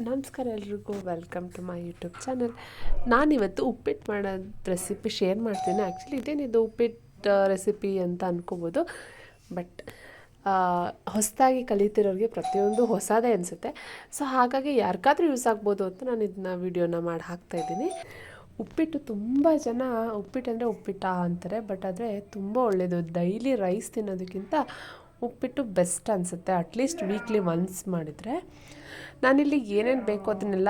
ನಮಸ್ಕಾರ ಎಲ್ರಿಗೂ welcome to my YouTube channel ನಾನಿವತ್ತು ಉಪ್ಪಿಟ್ಟು ಮಾಡೋದು ರೆಸಿಪಿ ಶೇರ್ ಮಾಡ್ತೀನಿ. ಆ್ಯಕ್ಚುಲಿ ಇದೇನಿದು ಉಪ್ಪಿಟ್ಟು ರೆಸಿಪಿ ಅಂತ ಅಂದ್ಕೋಬೋದು ಬಟ್ ಹೊಸದಾಗಿ ಕಲಿತಿರೋರಿಗೆ ಪ್ರತಿಯೊಂದು ಹೊಸದೇ ಅನಿಸುತ್ತೆ. ಸೊ ಹಾಗಾಗಿ ಯಾರಿಗಾದ್ರೂ ಯೂಸ್ ಆಗ್ಬೋದು ಅಂತ ನಾನು ಇದನ್ನ ವಿಡಿಯೋನ ಮಾಡಿ ಹಾಕ್ತಾಯಿದ್ದೀನಿ ಉಪ್ಪಿಟ್ಟು ತುಂಬ ಜನ ಉಪ್ಪಿಟ್ಟು ಅಂದರೆ ಉಪ್ಪಿಟ್ಟ ಅಂತಾರೆ. ಬಟ್ ಆದರೆ ತುಂಬ ಒಳ್ಳೆಯದು ಡೈಲಿ ರೈಸ್ ತಿನ್ನೋದಕ್ಕಿಂತ ಉಪ್ಪಿಟ್ಟು ಬೆಸ್ಟ್ ಅನಿಸುತ್ತೆ ಅಟ್ಲೀಸ್ಟ್ ವೀಕ್ಲಿ ಒನ್ಸ್ ಮಾಡಿದರೆ. ನಾನಿಲ್ಲಿ ಏನೇನು ಬೇಕು ಅದನ್ನೆಲ್ಲ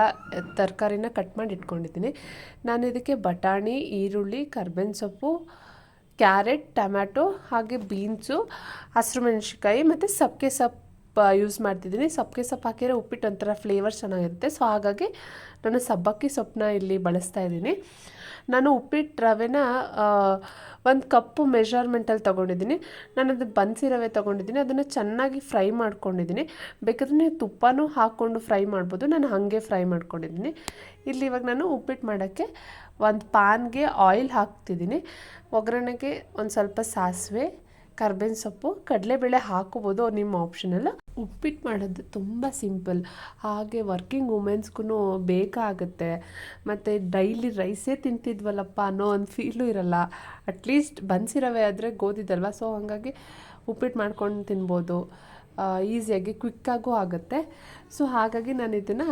ತರಕಾರಿನ ಕಟ್ ಮಾಡಿ ಇಟ್ಕೊಂಡಿದ್ದೀನಿ. ನಾನು ಇದಕ್ಕೆ ಬಟಾಣಿ, ಈರುಳ್ಳಿ, ಕರ್ಬೇವಿನ ಸೊಪ್ಪು, ಕ್ಯಾರೆಟ್, ಟಮ್ಯಾಟೊ, ಹಾಗೆ ಬೀನ್ಸು, ಹಸಿರು ಮೆಣಸಿನ್ಕಾಯಿ, ಮತ್ತು ಸಬ್ಕೆ ಸೊಪ್ಪು ಯೂಸ್ ಮಾಡ್ತಿದ್ದೀನಿ. ಸಬ್ಬಕ್ಕೆ ಸೊಪ್ಪು ಹಾಕಿದರೆ ಉಪ್ಪಿಟ್ಟು ಒಂಥರ ಫ್ಲೇವರ್ ಚೆನ್ನಾಗಿರುತ್ತೆ. ಸೊ ಹಾಗಾಗಿ ನಾನು ಸಬ್ಬಕ್ಕಿ ಸೊಪ್ಪನ್ನ ಇಲ್ಲಿ ಬಳಸ್ತಾ ಇದ್ದೀನಿ. ನಾನು ಉಪ್ಪಿಟ್ಟು ರವೆನ ಒಂದು ಕಪ್ಪು ಮೆಷರ್ಮೆಂಟಲ್ಲಿ ತೊಗೊಂಡಿದ್ದೀನಿ. ನಾನು ಅದು ಬನ್ಸಿ ರವೆ ತೊಗೊಂಡಿದ್ದೀನಿ. ಅದನ್ನು ಚೆನ್ನಾಗಿ ಫ್ರೈ ಮಾಡ್ಕೊಂಡಿದ್ದೀನಿ. ಬೇಕಾದ್ರೆ ನೀವು ತುಪ್ಪನೂ ಹಾಕ್ಕೊಂಡು ಫ್ರೈ ಮಾಡ್ಬೋದು. ನಾನು ಹಾಗೆ ಫ್ರೈ ಮಾಡ್ಕೊಂಡಿದ್ದೀನಿ. ಇಲ್ಲಿ ಇವಾಗ ನಾನು ಉಪ್ಪಿಟ್ಟು ಮಾಡೋಕ್ಕೆ ಒಂದು ಪಾನ್ಗೆ ಆಯಿಲ್ ಹಾಕ್ತಿದ್ದೀನಿ. ಒಗ್ಗರಣೆಗೆ ಒಂದು ಸ್ವಲ್ಪ ಸಾಸಿವೆ, ಕರ್ಬೇವಿನ ಸೊಪ್ಪು, ಕಡಲೆಬೇಳೆ ಹಾಕೋಬೋದು ನಿಮ್ಮ ಆಪ್ಷನಲ್ಲ ಉಪ್ಪಿಟ್ಟು ಮಾಡೋದು ತುಂಬ ಸಿಂಪಲ್. ಹಾಗೆ ವರ್ಕಿಂಗ್ ವುಮೆನ್ಸ್ಗೂ ಬೇಕಾಗುತ್ತೆ. ಮತ್ತು ಡೈಲಿ ರೈಸೇ ತಿಂತಿದ್ವಲ್ಲಪ್ಪ ಅನ್ನೋ ಒಂದು ಫೀಲು ಇರಲ್ಲ. ಅಟ್ಲೀಸ್ಟ್ ಬನ್ಸಿರವೆ ಆದರೆ ಗೋಧಿದಲ್ವ? ಸೊ ಹಾಗಾಗಿ ಉಪ್ಪಿಟ್ಟು ಮಾಡ್ಕೊಂಡು ತಿನ್ಬೋದು. ಈಸಿಯಾಗಿ ಕ್ವಿಕ್ಕಾಗೂ ಆಗುತ್ತೆ. ಸೊ ಹಾಗಾಗಿ ನಾನು ಇದನ್ನು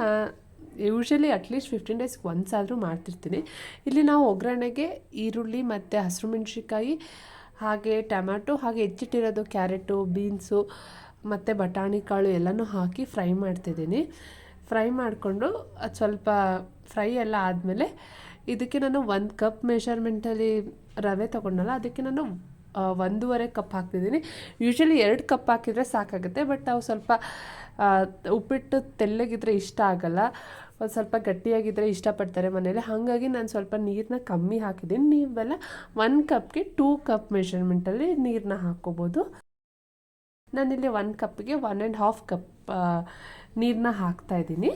ಯೂಶ್ವಲಿ ಅಟ್ಲೀಸ್ಟ್ ಫಿಫ್ಟೀನ್ ಡೇಸ್ಗೆ ಒನ್ಸ್ ಆದರೂ ಮಾಡ್ತಿರ್ತೀನಿ. ಇಲ್ಲಿ ನಾವು ಒಗ್ಗರಣೆಗೆ ಈರುಳ್ಳಿ ಮತ್ತು ಹಸಿರು ಮೆಣಸಿನ್ಕಾಯಿ ಹಾಗೆ ಟೊಮ್ಯಾಟೊ ಹಾಗೆ ಹೆಚ್ಚಿಟ್ಟಿರೋದು ಕ್ಯಾರೆಟು, ಬೀನ್ಸು ಮತ್ತು ಬಟಾಣಿ ಕಾಳು ಎಲ್ಲನೂ ಹಾಕಿ ಫ್ರೈ ಮಾಡ್ತಿದ್ದೀನಿ. ಫ್ರೈ ಮಾಡಿಕೊಂಡು ಅದು ಸ್ವಲ್ಪ ಫ್ರೈ ಎಲ್ಲ ಆದಮೇಲೆ ಇದಕ್ಕೆ ನಾನು ಒಂದು ಕಪ್ ಮೆಷರ್ಮೆಂಟಲ್ಲಿ ರವೆ ತೊಗೊಂಡಲ್ಲ, ಅದಕ್ಕೆ ನಾನು ಒಂದೂವರೆ ಕಪ್ ಹಾಕ್ತಿದ್ದೀನಿ. ಯೂಶ್ವಲಿ ಎರಡು ಕಪ್ ಹಾಕಿದರೆ ಸಾಕಾಗುತ್ತೆ, ಬಟ್ ಅವು ಸ್ವಲ್ಪ ಉಪ್ಪಿಟ್ಟು ತೆಲ್ಲಗಿದ್ರೆ ಇಷ್ಟ ಆಗಲ್ಲ. ಒಂದು ಸ್ವಲ್ಪ ಗಟ್ಟಿಯಾಗಿದ್ದರೆ ಇಷ್ಟಪಡ್ತಾರೆ ಮನೇಲಿ ಹಾಗಾಗಿ ನಾನು ಸ್ವಲ್ಪ ನೀರನ್ನ ಕಮ್ಮಿ ಹಾಕಿದ್ದೀನಿ. ನೀವೆಲ್ಲ ಒನ್ ಕಪ್ಗೆ ಟೂ ಕಪ್ ಮೆಷರ್ಮೆಂಟಲ್ಲಿ ನೀರನ್ನ ಹಾಕ್ಕೋಬೋದು ನಾನಿಲ್ಲಿ ಒನ್ ಕಪ್ಗೆ ಒನ್ ಆ್ಯಂಡ್ ಹಾಫ್ ಕಪ್ ನೀರನ್ನ ಹಾಕ್ತಾಯಿದ್ದೀನಿ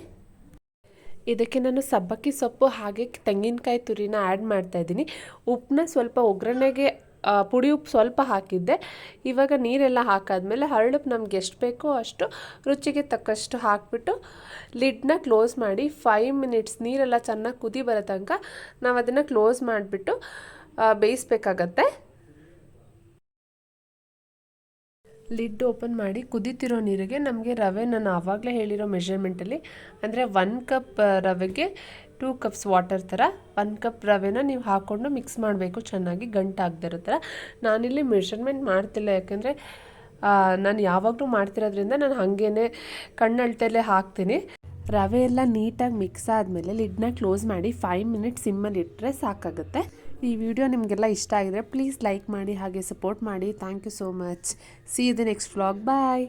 ಇದಕ್ಕೆ ನಾನು ಸಬ್ಬಕ್ಕಿ ಸೊಪ್ಪು ಹಾಗೆ ತೆಂಗಿನಕಾಯಿ ತುರಿನ ಆ್ಯಡ್ ಮಾಡ್ತಾಯಿದ್ದೀನಿ ಉಪ್ಪನ್ನ ಸ್ವಲ್ಪ ಒಗ್ಗರಣೆಗೆ ಪುಡಿ ಉಪ್ಪು ಸ್ವಲ್ಪ ಹಾಕಿದ್ದೆ. ಇವಾಗ ನೀರೆಲ್ಲ ಹಾಕಾದ್ಮೇಲೆ ಹರಳುಪ್ಪು ನಮ್ಗೆ ಎಷ್ಟು ಬೇಕೋ ಅಷ್ಟು ರುಚಿಗೆ ತಕ್ಕಷ್ಟು ಹಾಕಿಬಿಟ್ಟು ಲಿಡ್ನ ಕ್ಲೋಸ್ ಮಾಡಿ ಫೈವ್ ಮಿನಿಟ್ಸ್ ನೀರೆಲ್ಲ ಚೆನ್ನಾಗಿ ಕುದಿ ಬರೋ ತನಕ ನಾವು ಅದನ್ನು ಕ್ಲೋಸ್ ಮಾಡಿಬಿಟ್ಟು ಬೇಯಿಸ್ಬೇಕಾಗತ್ತೆ. ಲಿಡ್ ಓಪನ್ ಮಾಡಿ ಕುದೀತಿರೋ ನೀರಿಗೆ ನಮಗೆ ರವೆ ನಾನು ಆವಾಗಲೇ ಹೇಳಿರೋ ಮೆಷರ್ಮೆಂಟಲ್ಲಿ, ಅಂದರೆ ಒನ್ ಕಪ್ ರವೆಗೆ ಟೂ ಕಪ್ಸ್ ವಾಟರ್ ಥರ ಒನ್ ಕಪ್ ರವೆನ ನೀವು ಹಾಕ್ಕೊಂಡು ಮಿಕ್ಸ್ ಮಾಡಬೇಕು, ಚೆನ್ನಾಗಿ ಗಂಟಾಗದಿರೋ ಥರ. ನಾನಿಲ್ಲಿ ಮೆಷರ್ಮೆಂಟ್ ಮಾಡ್ತಿಲ್ಲ, ಯಾಕಂದರೆ ನಾನು ಯಾವಾಗಲೂ ಮಾಡ್ತಿರೋದ್ರಿಂದ ನಾನು ಹಾಗೇ ಕಣ್ಣಳ್ತಲ್ಲೇ ಹಾಕ್ತೀನಿ. ರವೆ ಎಲ್ಲ ನೀಟಾಗಿ ಮಿಕ್ಸ್ ಆದಮೇಲೆ ಲಿಡ್ನ ಕ್ಲೋಸ್ ಮಾಡಿ ಫೈವ್ ಮಿನಿಟ್ಸ್ ಸಿಮ್ಮಲ್ಲಿ ಇಟ್ಟರೆ ಸಾಕಾಗುತ್ತೆ. ಈ ವಿಡಿಯೋ ನಿಮಗೆಲ್ಲ ಇಷ್ಟ ಆಗಿದ್ರೆ ಪ್ಲೀಸ್ ಲೈಕ್ ಮಾಡಿ ಹಾಗೆ ಸಪೋರ್ಟ್ ಮಾಡಿ. Thank you so much see the next vlog bye